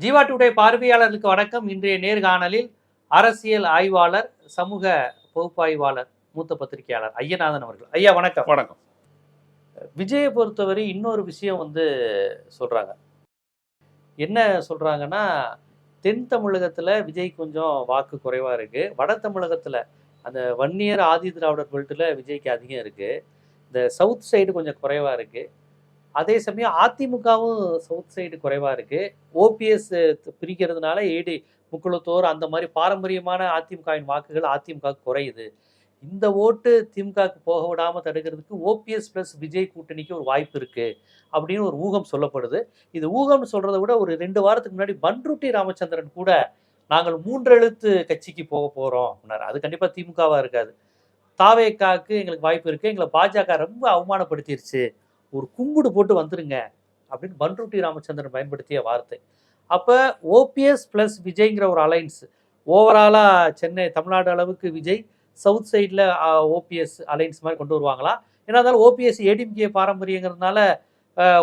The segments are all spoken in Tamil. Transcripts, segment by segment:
ஜீவா டுடே பார்வையாளர்களுக்கு வணக்கம். இன்றைய நேர்காணலில் அரசியல் ஆய்வாளர் சமூக பகுப்பாய்வாளர் மூத்த பத்திரிகையாளர் ஐயநாதன் அவர்கள். ஐயா வணக்கம். வணக்கம். விஜயை பொறுத்தவரை இன்னொரு விஷயம் வந்து சொல்றாங்க. என்ன சொல்றாங்கன்னா தென் தமிழகத்துல விஜய் கொஞ்சம் வாக்கு குறைவா இருக்கு. வட தமிழகத்துல அந்த வன்னியர் ஆதி திராவிடர் பெல்ட்டில் விஜய்க்கு அதிகம் இருக்கு. இந்த சவுத் சைடு கொஞ்சம் குறைவா இருக்கு. அதே சமயம் அதிமுகவும் சவுத் சைடு குறைவா இருக்கு. ஓபிஎஸ் பிரிக்கிறதுனால ஏடி முக்குளத்தோர் அந்த மாதிரி பாரம்பரியமான அதிமுகவின் வாக்குகள் அதிமுக குறையுது. இந்த ஓட்டு திமுகவுக்கு போக விடாம தடுக்கிறதுக்கு ஓபிஎஸ் பிளஸ் விஜய் கூட்டணிக்கு ஒரு வாய்ப்பு இருக்கு அப்படின்னு ஒரு ஊகம் சொல்லப்படுது. இது ஊகம்னு சொல்கிறத விட ஒரு ரெண்டு வாரத்துக்கு முன்னாடி பன்ருட்டி ராமச்சந்திரன் கூட நாங்கள் மூன்று எழுத்து கட்சிக்கு போக போறோம் அப்படின்னாரு. அது கண்டிப்பா திமுகவா இருக்காது. தாவேக்காக்கு எங்களுக்கு வாய்ப்பு இருக்கு. எங்களை பாஜக ரொம்ப அவமானப்படுத்திருச்சு. ஒரு கும்பிடு போட்டு வந்துருங்க அப்படின்னு பன்ருட்டி ராமச்சந்திரன் பயன்படுத்திய வார்த்தை. அப்ப ஓபிஎஸ் பிளஸ் விஜய்ங்கிற ஒரு அலைன்ஸ் ஓவராலா சென்னை தமிழ்நாடு அளவுக்கு விஜய் சவுத் சைடில் ஓபிஎஸ் அலைன்ஸ் மாதிரி கொண்டு வருவாங்களா? ஏன்னா இருந்தாலும் ஓபிஎஸ் ஏடிஎம்கே பாரம்பரியங்கிறதுனால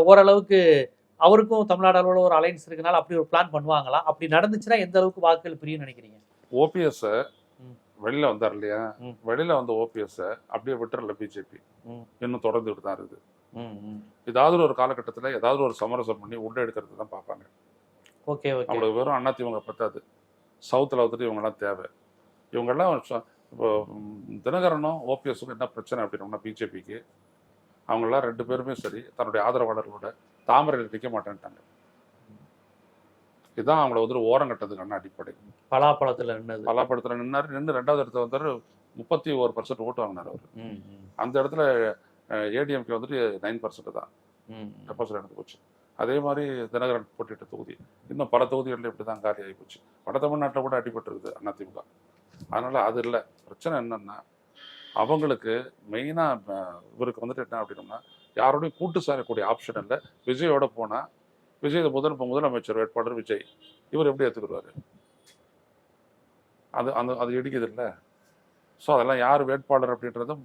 ஓரளவுக்கு அவருக்கும் தமிழ்நாடு அளவில் ஒரு அலைன்ஸ் இருக்கனால அப்படி ஒரு பிளான் பண்ணுவாங்களா? அப்படி நடந்துச்சுன்னா எந்த அளவுக்கு வாக்குகள் பிரியும் நினைக்கிறீங்க? ஓபிஎஸ். வெளியில வந்தார் இல்லையா. வெளியில வந்த ஓபிஎஸ் அப்படியே விட்டுறல பிஜேபி ம். இன்னும் தொடர்ந்துட்டு தான் இருக்குது. ஏதாவது ஒரு காலகட்டத்துல ஏதாவது ஒரு சமரசம் பண்ணி உள்ள எடுக்கிறது தான் பார்ப்பாங்க. Okay okay. வெறும் அண்ணாத்தி இவங்க பத்தாது. சவுத்தில் வந்துட்டு இவங்கெல்லாம் தேவை. இவங்கெல்லாம் இப்போ தினகரனும் ஓபிஎஸ்க்கும் என்ன பிரச்சனை அப்படின்னா பிஜேபிக்கு அவங்கெல்லாம் ரெண்டு பேருமே சரி தன்னுடைய ஆதரவாளர்களோட தாமரையில் நிற்க மாட்டேன்ட்டாங்க. இதுதான் அவங்கள வந்து ஓரம் கட்டதுக்கான அடிப்படை. பலாப்பழத்துல நின்னது. பலாப்படத்தில் நின்னாரு நின்று ரெண்டாவது இடத்துல வந்தாரு முப்பத்தி ஒரு பர்சன்ட் ஓட்டு வாங்கினார் அவர். அந்த இடத்துல ஏடிஎம்கே வந்துட்டு நைன் பர்சன்ட் தான். டெபாசிட் எடுத்து போச்சு. அதே மாதிரி தினகரன் போட்டிட்ட தொகுதி. இன்னும் பல தொகுதிகளில் இப்படி தான் காலி ஆகி போச்சு. வட தமிழ்நாட்டில் கூட அடிபட்டிருக்குது அதிமுக அதனால அது இல்லை. பிரச்சனை என்னன்னா அவங்களுக்கு மெயினாக இவருக்கு வந்துட்டு என்ன அப்படின்னோம்னா யாரோடையும் கூட்டு சேரக்கூடிய ஆப்ஷன் இல்லை. விஜயோட போனால் விஜய் முதல் முதலமைச்சர் வேட்பாளர் விஜய். இவர் எப்படி ஏற்றுக்குருவாரு அது அந்த அது இடிக்குது இல்லை? ஸோ அதெல்லாம் யார் வேட்பாளர் அப்படின்றத அஹ்,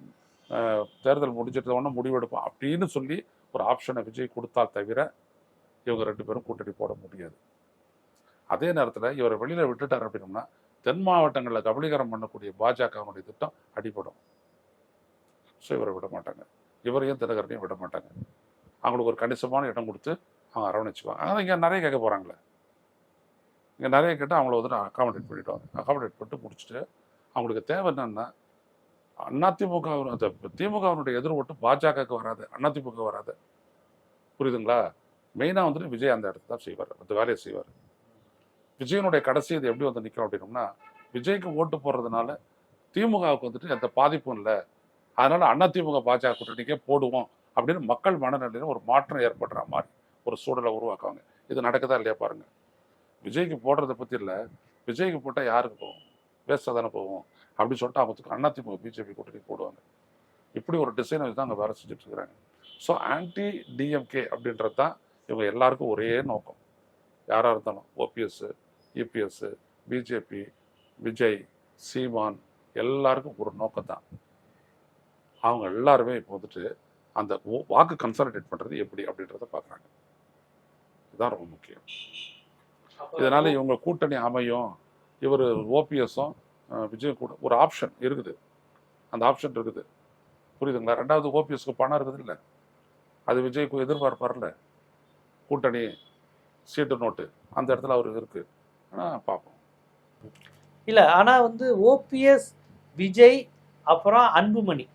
தேர்தல் முடிஞ்சிட்டு உடனே முடிவெடுப்போம் அப்படின்னு சொல்லி ஒரு ஆப்ஷனை விஜய் கொடுத்தால் தவிர இவங்க ரெண்டு பேரும் கூட்டணி போட முடியாது. அதே நேரத்தில் இவரை வெளியில் விட்டுட்டார் அப்படின்னோம்னா தென் மாவட்டங்களில் கபலீகரம் பண்ணக்கூடிய பாஜகவினுடைய திட்டம் அடிபடும். ஸோ இவரை விட மாட்டாங்க. இவரையும் தினகரனையும் விட மாட்டாங்க. அவங்களுக்கு ஒரு கணிசமான இடம் கொடுத்து அவங்க அரவணைச்சுக்குவாங்க. ஆனால் இங்கே நிறைய கேட்க போகிறாங்களே இங்கே நிறைய கேட்டால் அவங்கள வந்து அக்காமடேட் பண்ணிவிடுவாங்க அக்காமடேட் பண்ணிட்டு முடிச்சுட்டு அவங்களுக்கு தேவை என்னென்னா அதிமுக அந்த திமுகவினுடைய எதிர் ஓட்டு பாஜகவுக்கு வராது. அதிமுக வராது. புரியுதுங்களா? மெயினாக வந்துட்டு விஜய் அந்த இடத்துல தான் செய்வார். அந்த வேலையை செய்வார். விஜயனுடைய கடைசி இது எப்படி வந்து நிற்கும் அப்படின்னோம்னா விஜய்க்கு ஓட்டு போடுறதுனால திமுகவுக்கு வந்துட்டு எந்த பாதிப்பும் இல்லை. அதனால அதிமுக பாஜக கூட்டணிக்கே போடுவோம் அப்படின்னு மக்கள் மனநிலையில ஒரு மாற்றம் ஏற்படுற மாதிரி ஒரு சூழலை உருவாக்குவாங்க. இது நடக்குதா இல்லையா பாருங்க. விஜய்க்கு போடுறத பற்றி இல்லை. விஜய்க்கு போட்டால் யாருக்கு போகும்? வேஸ்ட்டாக தானே போகும். அப்படின்னு சொல்லிட்டு அவத்துக்கு அதிமுக பிஜேபி கூட்டணி போடுவாங்க. இப்படி ஒரு டிசைனை வச்சு தான் அங்கே வேலை செஞ்சுட்டு இருக்கிறாங்க. ஸோ ஆன்டி டிஎம்கே அப்படின்றது தான் இவங்க எல்லாருக்கும் ஒரே நோக்கம். யாராக இருந்தாலும் OPS EPS BJP Vijay Seeman எல்லாருக்கும் ஒரு நோக்கம் தான். அவங்க எல்லாருமே இப்போ வந்துட்டு அந்த வாக்கு கன்சாலிடேட் பண்ணுறது எப்படி அப்படின்றத பார்க்குறாங்க. இதுதான் ரொம்ப முக்கியம். இதனால இவங்க கூட்டணி அமையும். இவர் ஓபிஎஸும் விஜய் கூட ஒரு ஆப்ஷன் இருக்குது. அந்த ஆப்ஷன் இருக்குது. புரியுதுங்களா? ரெண்டாவது ஓபிஎஸ்க்கு பணம் இருக்குது இல்லை? அது விஜய்க்கு எதிர்பார்ப்பார்ல? கூட்டணி சீட்டு நோட்டு. அந்த இடத்துல அவர் இருக்கு. ஆனால் பார்ப்போம். இல்ல ஆனா வந்து ஓபிஎஸ் விஜய் அப்புறம் அன்புமணி.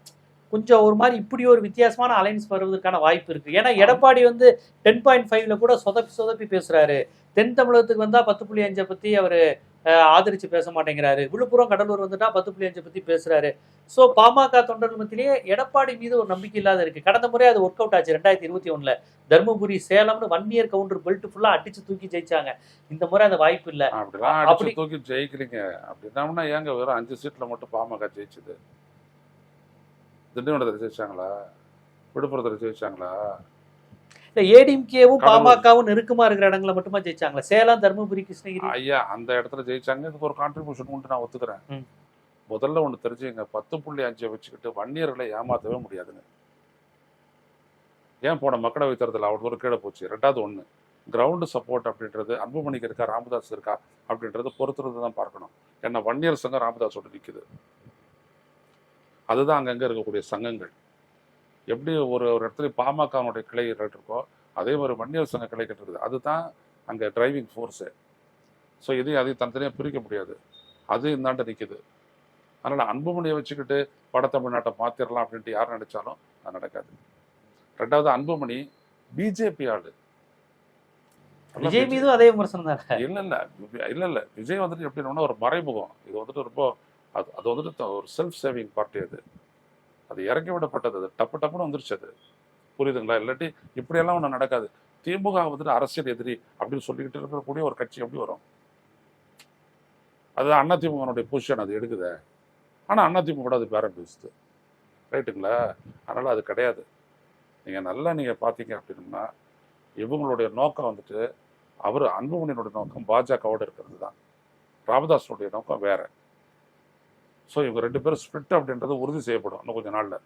கொஞ்சம் ஒரு மாதிரி இப்படி ஒரு வித்தியாசமான அலைன்ஸ் வருவதற்கான வாய்ப்பு இருக்கு. ஏன்னா எடப்பாடி வந்து டென் பாயிண்ட் ஃபைவ்ல கூட சொதப்பி சொதப்பி பேசுறாரு. தென் தமிழகத்துக்கு வந்தா பத்து புள்ளி அஞ்சை பத்தி அவரு ஆதரிச்சு பேச மாட்டேங்கிறாரு. விழுப்புரம் கடலூர் வந்துட்டா பத்து புள்ளி அஞ்சை பத்தி பேசுறாரு. சோ பாமக தொண்டர்கள் மத்தியிலேயே எடப்பாடி மீது ஒரு நம்பிக்கை இல்லாத இருக்கு. கடந்த முறை அது ஒர்க் அவுட் ஆச்சு ரெண்டாயிரத்தி இருபத்தி ஒண்ணுல. தருமபுரி சேலம்னு ஒன் இயர் கவுண்டர் பெல்ட் ஃபுல்லா அடிச்சு தூக்கி ஜெயிச்சாங்க. இந்த முறை அந்த வாய்ப்பு இல்ல. அப்படிலாம் அப்படி- தூக்கி ஜெயிக்கிறீங்க. அப்படின்னா ஏங்க வெறும் அஞ்சு சீட்டில் மட்டும் பாமக ஜெயிச்சுது? திண்டிவனத்தில் ஜெயிச்சாங்களா? விழுப்புரத்தில் ஜெயிச்சாங்களா? இல்ல ஏடிஎம்கேவும். பாமகவும் நெருக்கமா இருக்கிற இடங்களை மட்டுமா ஜெயிச்சாங்களா? சேலம் தருமபுரி கிருஷ்ணகிரி. ஐயா அந்த இடத்துல ஜெயிச்சாங்க. இதுக்கு ஒரு கான்ட்ரிபியூஷன் உண்டு நான் ஒத்துக்கிறேன். முதல்ல ஒன்று தெரிஞ்சுங்க பத்து புள்ளி அஞ்சை வச்சுக்கிட்டு வன்னியர்களை ஏமாற்றவே முடியாதுங்க ஏன் போன மக்களவை தேர்தல் அவ்வளோ தூரம் கீழே போச்சு? ரெண்டாவது ஒன்று கிரவுண்டு சப்போர்ட் அப்படின்றது அன்புமணிக்கு இருக்கா ராமதாஸ் இருக்கா அப்படின்றது பொறுத்திருந்து தான் பார்க்கணும். ஏன்னா வன்னியர் சங்கம் ராமதாஸோட நிற்குது அதுதான் அங்கங்கே இருக்கக்கூடிய சங்கங்கள். எப்படி ஒரு ஒரு இடத்துல பாமகனுடைய கிளைகள் இருக்கோ அதே மாதிரி வன்னியர் சங்க கிளைகள் இருக்குது அதுதான் அங்கே டிரைவிங் ஃபோர்ஸு ஸோ இதையும் அதையும் தனித்தனியாக பிரிக்க முடியாது. அது இந்தாண்ட நிற்குது அதனால் அன்புமணியை வச்சுக்கிட்டு வட தமிழ்நாட்டை மாற்றிடலாம் அப்படின்ட்டு யார் நினைச்சாலும் அது நடக்காது. ரெண்டாவது அன்புமணி பிஜேபி ஆளு. விஜய் மீதும் அதே விமர்சனம் தானே இல்ல இல்ல. இல்ல இல்ல. விஜய் வந்துட்டு எப்படின்னா ஒரு மறைமுகம். இது வந்துட்டு ரொம்ப அது அது வந்துட்டு ஒரு செல்ஃப் சேவிங் பார்ட்டி அது. அது இறக்கி விடப்பட்டது. அது டப்பு டப்புன்னு வந்துருச்சு அது. புரியுதுங்களா? இல்லாட்டி இப்படியெல்லாம் ஒன்று நடக்காது. திமுக வந்துட்டு அரசியல் எதிரி அப்படின்னு சொல்லிக்கிட்டு இருக்கக்கூடிய ஒரு கட்சி எப்படி வரும்? அது அண்ணா திமுகனுடைய பொசிஷன் அது எடுக்குதே. ஆனா அண்ணா திமுக அது பேரம் பேசுது ரைட்டுங்களா? அதனால அது கிடையாது. நீங்க நல்லா நீங்க பார்த்தீங்க அப்படின்னா இவங்களுடைய நோக்கம் வந்துட்டு அவர் அன்புமணியினுடைய நோக்கம் பாஜகவோட இருக்கிறது தான். ராமதாஸனுடைய நோக்கம் வேற. ஸோ இவங்க ரெண்டு பேரும் ஸ்பிரிட் அப்படின்றது உறுதி செய்யப்படும் இன்னும் கொஞ்சம் நாளில்.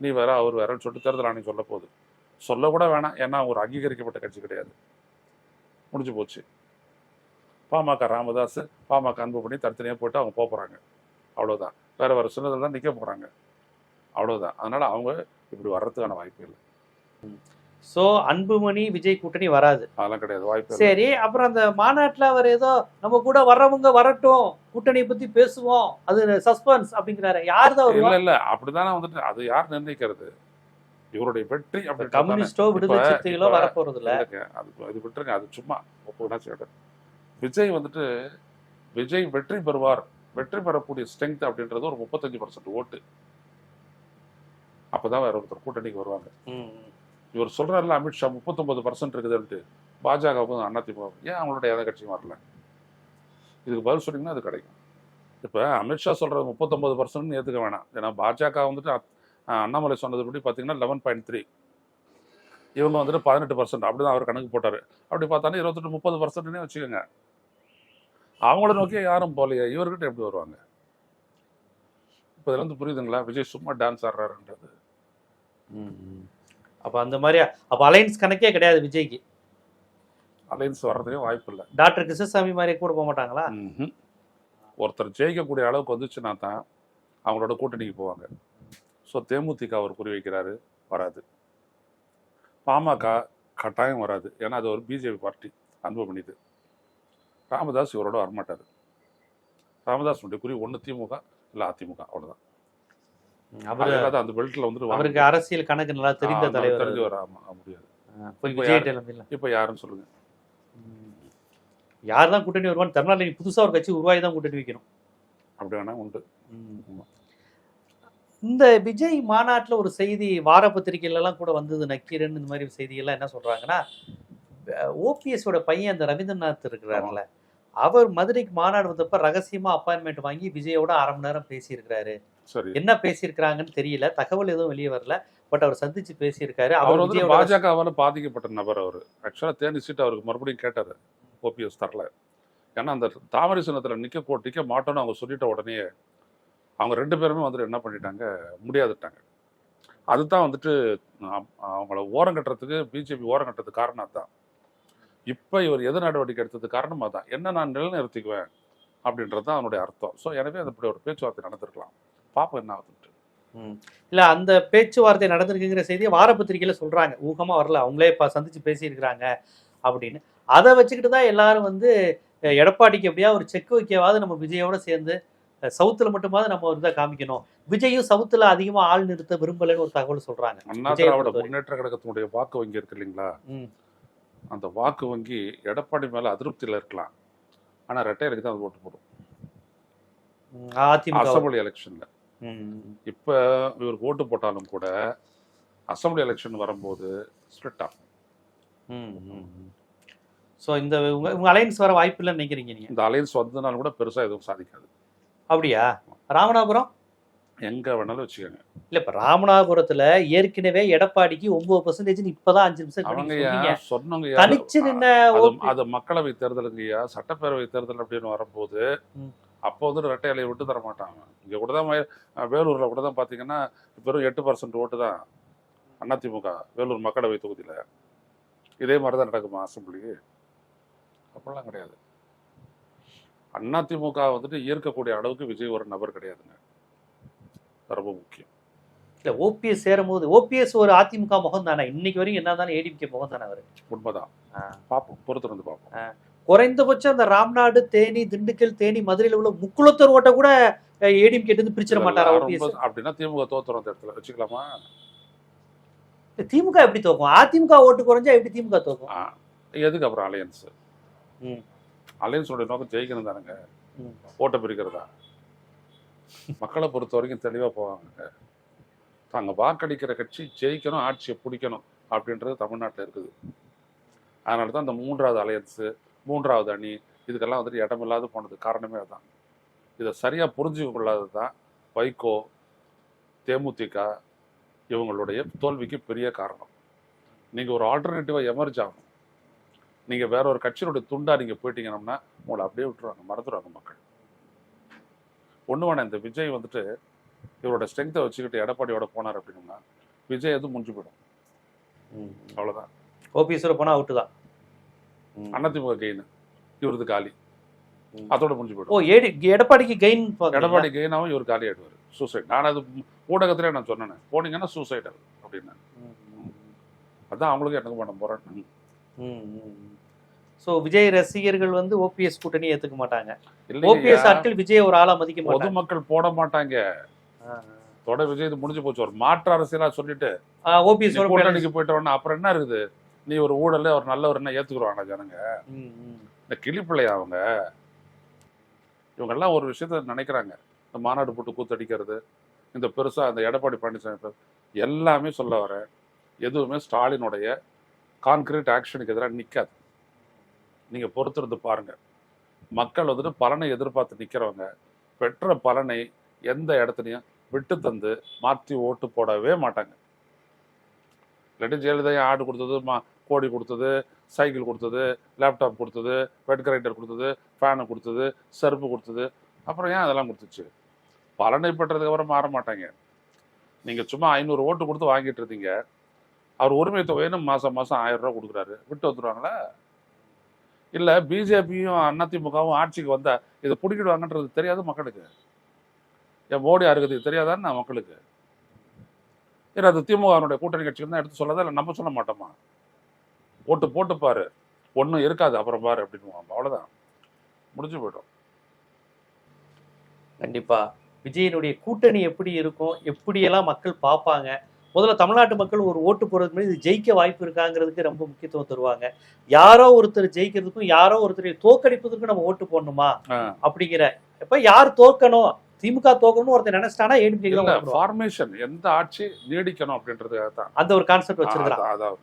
நீ வேற அவர் வேறன்னு சொல்லிட்டு தேர்தல் ஆணையம் சொல்ல போகுது. சொல்லக்கூட வேணாம். ஏன்னா ஒரு அங்கீகரிக்கப்பட்ட கட்சி கிடையாது. முடிஞ்சு போச்சு. பாமக ராமதாஸ் பாமக அன்புமணி தனித்தனியாக போயிட்டு அவங்க போகிறாங்க அவ்வளோதான் அவ்வளவுதான். வேற வேற சின்னதில் தான் நிற்க போகிறாங்க அவ்வளோதான் அதனால் அவங்க இப்படி வர்றதுக்கான வாய்ப்பு இல்லை. சோ அன்புமணி விஜய் கூட்டணி வராது. அதெல்லாம் கிடையாது வாய்ப்பு சரி அப்புறம் அந்த மாநாட்டுல அவர் ஏதோ நம்ம கூட வர்றவங்க வரட்டும் கூட்டணியை பத்தி பேசுவோம் அது சஸ்பென்ஸ் அப்படிங்கிறாரு. யார் தான் இல்ல இல்ல அப்படிதானே வந்துட்டு அது யார் நிர்ணயிக்கிறது? இவருடைய வெற்றி தானே. கம்யூனிஸ்டோ விடுதலை சிறுத்தைகளோ வரப்போறது இல்ல அது இது விட்டுருங்க அது சும்மா விஜய் வந்துட்டு விஜய் வெற்றி பெறுவார். வெற்றி பெறக்கூடிய ஸ்ட்ரென்த் அப்படின்றது ஒரு முப்பத்தஞ்சு பர்சன்ட் ஓட்டு. அப்பதான் வேற ஒருத்தர் கூட்டணிக்கு வருவாங்க. இவர் சொல்றாருல அமித்ஷா முப்பத்தொம்பது பர்சன்ட் இருக்குதுன்ட்டு. பாஜகவுக்கும் அதிமுக ஏன் அவங்களுடைய எந்த கட்சியும் வரல இதுக்கு பதில் சொன்னீங்கன்னா அது கிடைக்கும். இப்போ அமித்ஷா சொல்கிறது முப்பத்தொம்பது பர்சன்ட்னு ஏற்றுக்க வேணாம். ஏன்னா பாஜக வந்துட்டு அண்ணாமலை சொன்னது படி பார்த்தீங்கன்னா லெவன் பாயிண்ட் த்ரீ இவங்க வந்துட்டு பதினெட்டு பர்சன்ட் அப்படிதான் அவர் கணக்கு போட்டார். அப்படி பார்த்தாலும் இருபத்தெட்டு முப்பது பர்சன்ட்னே வச்சுக்கோங்க. அவங்கள நோக்கி யாரும் போலையே இவர்கிட்ட எப்படி வருவாங்க? இப்போ இதில் வந்து புரியுதுங்களா? விஜய் சும்மா டான்ஸ் ஆடுறாருன்றது. அப்ப அந்த மாதிரி அப்ப அலைன்ஸ் கணக்கே கிடையாது விஜய்க்கு. அலைன்ஸ் வர்றதுக்கே வாய்ப்பு இல்லை. டாக்டர் கிருஷ்ணசாமி மாதிரி கூட போக மாட்டாங்களா. ஒருத்தர் ஜெயிக்கக்கூடிய அளவுக்கு வந்துச்சுன்னா தான் அவங்களோட கூட்டணிக்கு போவாங்க. ஸோ தேமுதிக அவர் குறி வைக்கிறாரு வராது. பாமக கட்டாயம் வராது. ஏன்னா அது ஒரு பிஜேபி பார்ட்டி அன்புமணிது ராமதாஸ் இவரோட வரமாட்டார். ராமதாஸ் குறி ஒன்று திமுக இல்லை அதிமுக அவ்வளோதான் அவரு அந்த பெல்ட்டில் வந்துட்டு வாங்க. அவருக்கு அரசியல் கணக்கு நல்லா தெரிந்த தலைவர் தெரிஞ்சு வர முடியாது. இப்ப யாருன்னு சொல்லுங்க. யார் தான் கூட்டணி வருவான்னு தமிழ்நாட்டில் நீ புதுசா ஒரு கட்சி உருவாகி தான் கூட்டணி வைக்கணும். அப்படி வேணா உண்டு. இந்த விஜய் மாநாட்டுல ஒரு செய்தி வார பத்திரிகையில எல்லாம் கூட வந்தது நக்கீரன் இந்த மாதிரி செய்தியெல்லாம் என்ன சொல்றாங்கன்னா ஓபிஎஸ் ஓட பையன் அந்த ரவீந்திரநாத் இருக்கிறாருல அவர் மதுரைக்கு மாநாடு வந்தப்ப ரகசியமா அப்பாயின்மெண்ட் வாங்கி விஜயோட அரை மணி நேரம் பேசியிருக்கிறாரு. சரி. என்ன பேசியிருக்கிறாங்கன்னு தெரியல. தகவல் எதுவும் வெளியே வரல. பட் அவர் சந்திச்சு பேசியிருக்காரு. அவர் வந்து பாஜகவால பாதிக்கப்பட்ட நபர் அவர். ஆக்சுவலாக தேனி சீட் அவருக்கு மறுபடியும் கேட்டார். ஓபிஎஸ் தரல. ஏன்னா அந்த தாமரை சின்னத்தில் நிற்க போ நிற்க மாட்டோம்னு அவங்க சொல்லிட்ட உடனே அவங்க ரெண்டு பேருமே வந்துட்டு என்ன பண்ணிட்டாங்க? முடியாதுட்டாங்க. அதுதான் வந்துட்டு அவங்கள ஓரம் கட்டுறதுக்கு பிஜேபி ஓரம் கட்டுறதுக்கு காரணம் தான் இப்போ இவர் எது நடவடிக்கை எடுத்தது காரணமாக தான் என்ன நான் நிலைநிறுத்திக்குவேன்? அப்படின்றது தான் அவனுடைய அர்த்தம். ஸோ எனவே அது இப்படி ஒரு பேச்சுவார்த்தை நடந்திருக்கலாம். பாப்போம் என்ன ஆகுதுன்ட்டு. இல்ல அந்த பேச்சுவார்த்தை நடந்திருக்குங்கிற செய்தியை வார பத்திரிகையில சொல்றாங்க. ஊகமா வரல. அவங்களே இப்ப சந்திச்சு பேசியிருக்கிறாங்க அப்படின்னு. அதை வச்சுக்கிட்டு தான் எல்லாரும் வந்து எடப்பாடிக்கு எப்படியா ஒரு செக் வைக்கவாது நம்ம விஜயோட சேர்ந்து சவுத்துல மட்டுமாவது நம்ம இதை காமிக்கணும். விஜயும் சவுத்துல அதிகமா ஆள் நிறுத்த விரும்பலைன்னு ஒரு தகவல் சொல்றாங்க. முன்னேற்ற கழகத்தினுடைய வாக்கு வங்கி இருக்கு இல்லைங்களா. அந்த வாக்கு வங்கி எடப்பாடி மேல அதிருப்தியில இருக்கலாம். ஆனா ரெட்டையலுக்கு தான் அது ஓட்டு போடும். அதிமுக அசம்பிளி எலெக்ஷன்ல. இப்ப இவருக்கு ஓட்டு போட்டாலும் கூட அசம்பிளி எலெக்ஷன் வரும்போது ஸ்பிளிட் ஆகும். சோ இந்த உங்க அலைன்ஸ் வர வாய்ப்பு இல்லைன்னு நினைக்கிறீங்க நீங்க? இந்த அலையன்ஸ் வந்ததுனால கூட பெருசா எதுவும் சாதிக்காது. அப்படியா? ராமநாதபுரம்? எங்க வேணாலும் வச்சுக்கோங்க. இல்ல இப்ப ராமநாதபுரத்துல ஏற்கனவே எடப்பாடிக்கு ஒன்பது பர்சன்டேஜ் இப்பதான் அஞ்சு நிமிஷம் அவங்க சொன்னவங்க தனிச்சு? நின்ன அது- மக்களவை தேர்தலுங்கய்யா சட்டப்பேரவை தேர்தல் அப்படின்னு வரும்போது. அப்போ வந்து ரெட்டை இலையை விட்டு தர மாட்டாங்க. இங்க கூட தான் வேலூர்ல கூட தான் பாத்தீங்கன்னா வெறும் எட்டு பர்சன்ட் ஓட்டு தான் அதிமுக வேலூர் மக்களவை தொகுதியில. இதே மாதிரி தான் நடக்குமா அசம்பிளி அப்படிலாம் கிடையாது. அதிமுக வந்துட்டு ஈர்க்கக்கூடிய அளவுக்கு விஜய் ஒரு நபர் கிடையாதுங்க. ரொம்ப முக்கியம். இல்ல ஓபிஎஸ் சேரும்போது ஓபிஎஸ் ஒரு அதிமுக முகம் தானே இன்னைக்கு வரைக்கும் என்ன தானே ஏடிஎம்கே முகம் தானே அவரு? உண்மைதான். பார்ப்போம் பொறுத்து வந்து பார்ப்போம் குறைந்தபட்சம் அந்த ராம்நாடு தேனி திண்டுக்கல் தேனி மதுரையில் உள்ள முக்குளத்தூர் ஓட்ட கூட ஏடிஎம் கேட்டு பிரிச்சிட மாட்டாரா அப்படின்னா திமுக தோத்துறோம் அந்த இடத்துல. வச்சுக்கலாமா? திமுக எப்படி தோக்கும்? அதிமுக ஓட்டு குறைஞ்சா எப்படி திமுக தோக்கும்? எதுக்கு அப்புறம் அலையன்ஸ். அலையன்ஸோட நோக்கம் ஜெயிக்கணும் தானுங்க. ஓட்டை பிரிக்கிறதா? மக்களை பொறுத்த வரைக்கும் தெளிவா போவாங்க தாங்க வாக்களிக்கிற கட்சி ஜெயிக்கணும் ஆட்சியை பிடிக்கணும் அப்படின்றது தமிழ்நாட்டில் இருக்குது. அதனால தான் இந்த மூன்றாவது அலையன்ஸு மூன்றாவது அணி இதுக்கெல்லாம் வந்துட்டு இடமில்லாது போனது காரணமே அதான். இதை சரியா புரிஞ்சு கொள்ளாதது தான் வைகோ தேமுதிக இவங்களுடைய தோல்விக்கு பெரிய காரணம். நீங்க ஒரு ஆல்டர்னேட்டிவா எமர்ஜ் ஆகணும். நீங்க வேற ஒரு கட்சியினுடைய துண்டா நீங்க போயிட்டீங்கன்னா உங்களை அப்படியே விட்டுருவாங்க மறந்துடுவாங்க மக்கள். ஒண்ணு வேணாம் இந்த விஜய் வந்துட்டு இவரோட ஸ்ட்ரென்த்தை வச்சுக்கிட்டு எடப்பாடியோட போனார் அப்படின்னா விஜய் எதுவும் முடிஞ்சு போயிடும். அவ்வளவுதான். ஓபிஎஸ் போனா அவுட்டு தான். அதிமுக கெயின் இவரது காலி. அதோட முடிஞ்சு ஓ போயிடும் ஏடி எடப்பாடிக்கு கெயின் எடப்பாடி கெயினாவும் இவர் காலி ஆயிடுவார். சூசைட் நான் அது ஊடகத்திலே நான் சொன்னேன். போனீங்கன்னா சூசைடல் அப்படின்னு. அதான் அவங்களுக்கு எனக்கு பண்ண போறேன். சோ விஜய் ரசிகர்கள் வந்து ஓபிஎஸ் கூட்டணி ஏத்துக்க மாட்டாங்க. ஓபிஎஸ் ஆட்கள் விஜய் ஒரு ஆளா மதிக்க மாட்டாங்க. பொதுமக்கள் போட மாட்டாங்க. தொட விஜய் இது முடிஞ்சு போச்சு. ஒரு மாற்று அரசியலா சொல்லிட்டு ஓபிஎஸ் கூட்டணிக்கு போயிட்ட உடனே அப்புறம் என்ன இருக்குது? நீ ஒரு ஊழல் ஒரு நல்லவர் என்ன ஏத்துக்குருவாங்க ஜனங்க. இந்த கிளிப்பிள்ளையா அவங்க இவங்கெல்லாம் ஒரு விஷயத்த நினைக்கிறாங்க. இந்த மாநாடு போட்டு கூத்தடிக்கிறது இந்த பெருசா அந்த எடப்பாடி பழனிசாமி எல்லாமே சொல்ல வர எதுவுமே ஸ்டாலினுடைய கான்கிரீட் ஆக்ஷனுக்கு எதிராக நிற்காது நீங்கள் பொறுத்திருந்து பாருங்கள் மக்கள் வந்துட்டு பலனை எதிர்பார்த்து நிற்கிறவங்க பெற்ற பலனை எந்த இடத்துலையும் விட்டு தந்து மாற்றி ஓட்டு போடவே மாட்டாங்க. இல்லாட்டி ஜெயலலிதா ஆடு கொடுத்தது மா கோடி கொடுத்தது சைக்கிள் கொடுத்தது லேப்டாப் கொடுத்தது பெட் கிரைண்டர் கொடுத்தது ஃபேனு கொடுத்தது செருப்பு கொடுத்தது. அப்புறம் ஏன் அதெல்லாம் கொடுத்துச்சு? பலனை பெற்றதுக்கப்புறம் மாற மாட்டாங்க. நீங்கள் சும்மா ஐநூறு ஓட்டு கொடுத்து வாங்கிட்டு இருந்தீங்க. அவர் உரிமை தொகைன்னு மாதம் மாதம் ஆயிரம் ரூபா கொடுக்குறாரு. விட்டு வந்துடுவாங்களா இல்லை பிஜேபியும் அதிமுகவும் ஆட்சிக்கு வந்தால் இதை பிடிக்கிடுவாங்கன்றது தெரியாது மக்களுக்கு. என் மோடி இருக்குது தெரியாதான்னு நான் மக்களுக்கு. ஏன்னா அது திமுகனுடைய கூட்டணி கட்சிக்கு தான் எடுத்து சொல்லதா இல்லை நம்ம சொல்ல மாட்டோமா? ஓட்டு போட்டு பாரு. ஒன்றும் இருக்காது அப்புறம் பாரு அப்படின்னு அவ்வளோதான் முடிஞ்சு போயிடும். கண்டிப்பா. விஜயனுடைய கூட்டணி எப்படி இருக்கும்? எப்படியெல்லாம் மக்கள் பார்ப்பாங்க? முதல்ல தமிழ்நாட்டு மக்கள் ஒரு ஓட்டு போடுறதுக்கு முன்னாடி இது ஜெயிக்க வாய்ப்பு இருக்காங்கிறதுக்கு ரொம்ப முக்கியத்துவம் தருவாங்க. யாரோ ஒருத்தர் ஜெயிக்கிறதுக்கும் யாரோ ஒருத்தரை தோக்கடிப்பதற்கும் நம்ம ஓட்டு போடணுமா. அப்படிங்கிற இப்ப யார் தோக்கணும் திமுக தோக்கணும்னு ஒருத்தர் நினைச்சிட்டானா ஏடிஎம்கே. ஃபார்மேஷன் எந்த ஆட்சி நீடிக்கணும் அப்படின்றதுக்காக தான் அந்த ஒரு கான்செப்ட் வச்சிருக்கான் அதான்.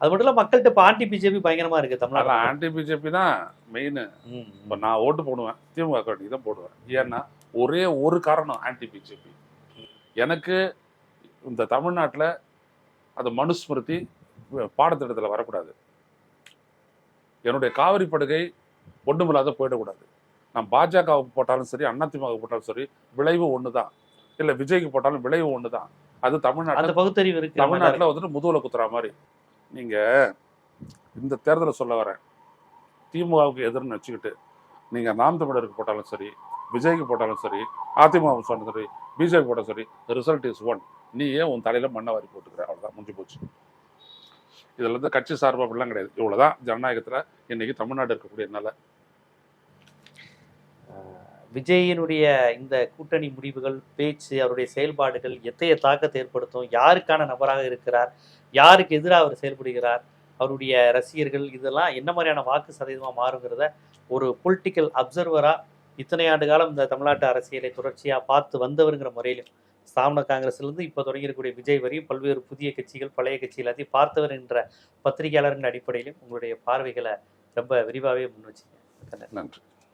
அது மட்டும் இல்ல மக்கள்கிட்ட இப்ப ஆன்டி பிஜேபி பயங்கரமா இருக்கு தமிழ்நாடு ஆன்டி பிஜேபி தான் மெயின் இப்போ நான் ஓட்டு போடுவேன் திமுக கட்சி தான் போடுவேன். ஏன்னா ஒரே ஒரு காரணம் ஆன்டி பிஜேபி எனக்கு இந்த தமிழ்நாட்டில் அந்த மனுஸ்மிருதி பாடத்திட்டத்தில் வரக்கூடாது. என்னுடைய காவிரி படுகை ஒன்றுமில்லாத போயிடக்கூடாது. நான் பாஜகவுக்கு போட்டாலும் சரி அதிமுகவுக்கு போட்டாலும் சரி விளைவு ஒன்று தான் இல்லை விஜய்க்கு போட்டாலும் விளைவு ஒன்று தான் அது அந்த தமிழ்நாட்டில் பகுத்தறிவு தமிழ்நாட்டில் வந்துட்டு முதுகுல குத்துற மாதிரி. நீங்க இந்த தேர்தலை சொல்ல வரேன். திமுகவுக்கு எதிர்னு வச்சுக்கிட்டு நீங்க நாம் தமிழருக்கு போட்டாலும் சரி விஜய்க்கு போட்டாலும் சரி அதிமுக சொன்னாலும் சரி பிஜேபி போட்டாலும் சரி ரிசல்ட் இஸ் ஒன் நீ ஏன் உன் தலையில மண்ணை வாரி போட்டுக்கிற? அவ்வளவுதான் முடிஞ்சு போச்சு. இதுல இருந்து கட்சி சார்பு அப்படிலாம் கிடையாது. இவ்வளவுதான் ஜனநாயகத்துல இன்னைக்கு தமிழ்நாடு இருக்கக்கூடிய நிலை. விஜயினுடைய இந்த கூட்டணி முடிவுகள் பேச்சு அவருடைய செயல்பாடுகள் எத்தகைய தாக்கத்தை ஏற்படுத்தும் யாருக்கான நபராக இருக்கிறார் யாருக்கு எதிராக அவர் செயல்படுகிறார் அவருடைய ரசிகர்கள் இதெல்லாம் என்ன மாதிரியான வாக்கு சதவீதமாக மாறுங்கிறத ஒரு பொலிட்டிக்கல் அப்சர்வராக இத்தனை ஆண்டு காலம் இந்த தமிழ்நாட்டு அரசியலை தொடர்ச்சியாக பார்த்து வந்தவருங்கிற முறையிலும் ஸ்தாபன காங்கிரஸ்லேருந்து இப்போ தொடங்கியிருக்கக்கூடிய விஜய் வரையும் பல்வேறு புதிய கட்சிகள் பழைய கட்சி எல்லாத்தையும் பார்த்தவர் என்ற பத்திரிகையாளரின் அடிப்படையிலும் உங்களுடைய பார்வைகளை ரொம்ப விரிவாகவே முன் வச்சிங்க நன்றி.